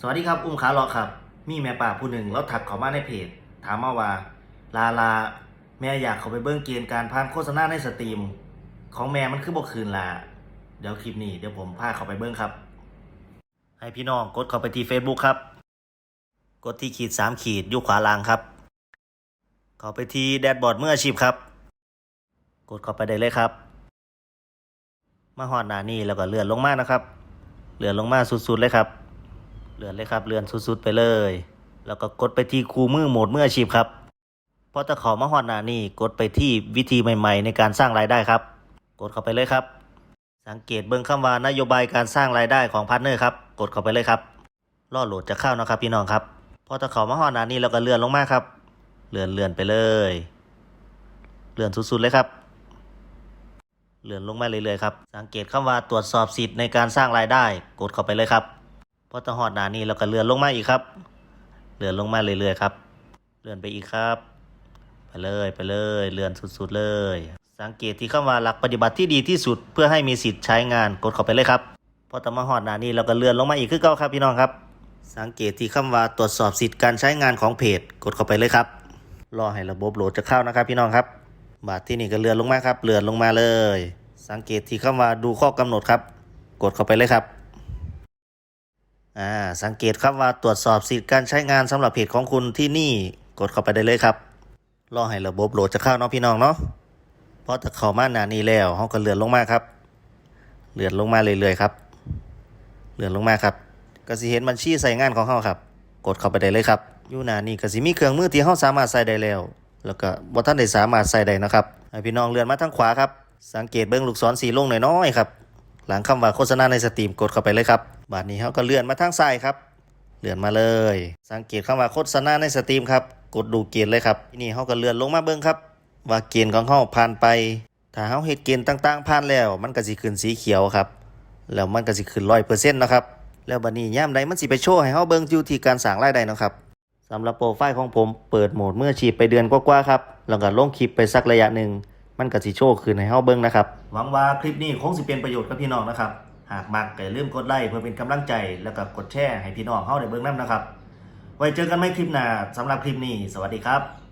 สวัสดีครับ อุ้มขาเลาะครับ มีแม่ป่าผู้หนึ่งแล้วถักเขามาในเพจ ถามมาว่า ลาลา แม่อยากเขาไปเบิ้งเกณฑ์การผ่านโฆษณาในสตรีม ของแม่มันคือบอกคืนลา เดี๋ยวคลิปนี้เดี๋ยวผมพาเขาไปเบิ้งครับ ให้พี่น้องกดเข้าไปที่ Facebook ครับ กดที่ขีดสามขีดอยู่ขวาล่างครับ เข้าไปที่แดดบอร์ดเมื่ออาชีพครับ กดเข้าไปได้เลยครับ มาหอดหน้านี่แล้วก็เลื่อนลงมานะครับ เลื่อนลงมาสุดๆเลยครับ เลื่อนเลยครับเลื่อนสุดๆไปเลย แล้วก็กดไปที่คูมือโหมดมืออาชีพครับพอตะขอมาหอดหน้านี่กดไปที่วิธีใหม่ ๆ ในการสร้างรายได้ครับ กดเข้าไปเลยครับ สังเกตเบื้องคำว่านโยบายการสร้างรายได้ของพาร์ทเนอร์ครับกดเข้าไปเลยครับรอโหลดจะเข้านะครับพี่น้องครับพอตะขอมาหอดหน้านี่แล้วก็เลื่อนลงมาครับ เลื่อนเลื่อนไปเลย เลื่อนสุดๆเลยครับเลื่อนลงมาเรื่อยๆครับ สังเกตคำว่าตรวจสอบสิทธิ์ในการสร้างรายได้ กดเข้าไปเลยครับ พอตะหอดหนานี้เราก็เลื่อนลงมาอีกครับ เลื่อนลงมาเรื่อยๆครับ เลื่อนไปอีกครับ ไปเลยไปเลย เลื่อนสุดๆเลย สังเกตที่คำว่าหลักปฏิบัติที่ดีที่สุด เพื่อให้มีสิทธิ์ใช้งานกดเข้าไปเลยครับ พอตะมาหอดหนานี้เราก็เลื่อนลงมาอีกคือเก่าครับพี่น้องครับ สังเกตที่คำว่าตรวจสอบสิทธิ์การใช้งานของเพจ กดเข้าไปเลยครับ รอให้ระบบโหลดจะเข้านะครับพี่น้องครับบาทที่นี่ก็เลื่อนลงมาครับ เลื่อนลงมาเลย สังเกตที่คำว่าดูข้อกำหนดครับ กดเข้าไปเลยครับ อ่าสังเกตครับว่าตรวจสอบสิทธิ์การใช้งานสำหรับเพจของคุณที่นี่กดเข้าไปได้เลยครับ รอให้ระบบโหลดจะเข้าเนาะพี่น้องเนาะเพราะถ้าเข้ามาหนานี้แล้วเขาก็เลื่อนลงมาครับ เลื่อนลงมาเรื่อยๆครับ เลื่อนลงมาครับก็สิเห็นบัญชีใส่งานของเขาครับ กดเข้าไปได้เลยครับอยู่หน้านี้ก็สิมีเครื่องมือที่เขาสามารถใส่ได้แล้ว แล้วก็บ่ท่านได้สามารถใส่ได้นะครับให้พี่น้องเลื่อนมาทางขวาครับ สังเกตเบื้องลูกศรสีลงหน้อยๆครับ หลังคำว่าโฆษณาในสตรีมกดเข้าไปเลยครับ บาดนี้เขาก็เลื่อนมาทางซ้ายครับ เลื่อนมาเลย สังเกตคำว่าโฆษณาในสตรีมครับ กดดูเกณฑ์เลยครับทีนี้เขาก็เลื่อนลงมาเบื้งครับ ว่าเกณฑ์ของเขาผ่านไป ถ้าเขาเหตุเกณฑ์ต่างๆผ่านแล้ว มันก็สิขึ้นสีเขียวครับ แล้วมันก็สิขึ้นร้อยเปอร์เซ็นต์นะครับ แล้วบัดนี้ย่ามใดมันสิไปโชว์ให้เขาเบิ่งอยู่ที่การสั่งรายได้นะครับสำหรับโปรไฟล์ของผมเปิดโหมดเมื่ออาชีพไปเดือนกว่าๆครับ แล้วก็ลงคลิปไปสักระยะหนึ่งมันก็สิโชว์ขึ้นให้เฮาเบิ่งนะครับ หวังว่าคลิปนี้คงสิเป็นประโยชน์กับพี่น้องนะครับ หากมักก็อย่าลืมกดไลค์เพื่อเป็นกำลังใจแล้วก็กดแชร์ให้พี่น้องเฮาได้เบิ่งนํนะครับ ไว้เจอกันใหม่คลิปหน้าสำหรับคลิปนี้ สวัสดีครับ